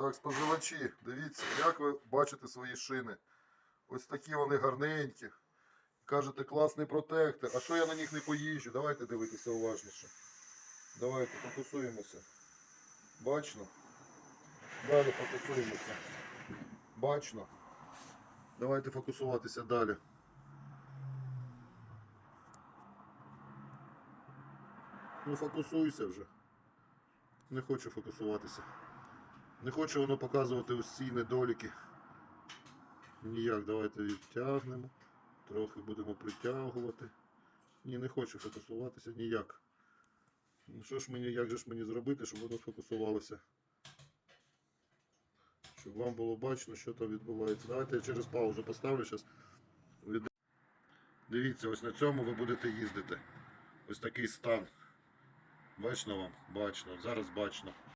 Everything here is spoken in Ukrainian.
Так, споживачі, дивіться, як ви бачите свої шини. Ось такі вони гарненькі. Кажете, класний протектор. А що я на них не поїжджу? Давайте дивитися уважніше. Давайте фокусуємося. Бачно? Далі фокусуємося. Бачно. Давайте фокусуватися далі. Ну фокусуйся вже. Не хочу фокусуватися. Не хоче воно показувати ці недоліки. Ніяк, давайте відтягнемо. Трохи будемо притягувати. Ні, не хочу фокусуватися ніяк. Ну що ж мені, як же ж мені зробити, щоб воно сфокусувалося? Щоб вам було бачно, що там відбувається. Давайте я через паузу поставлю зараз. Дивіться, ось на цьому ви будете їздити. Ось такий стан. Бачно вам? Бачно. Зараз бачно.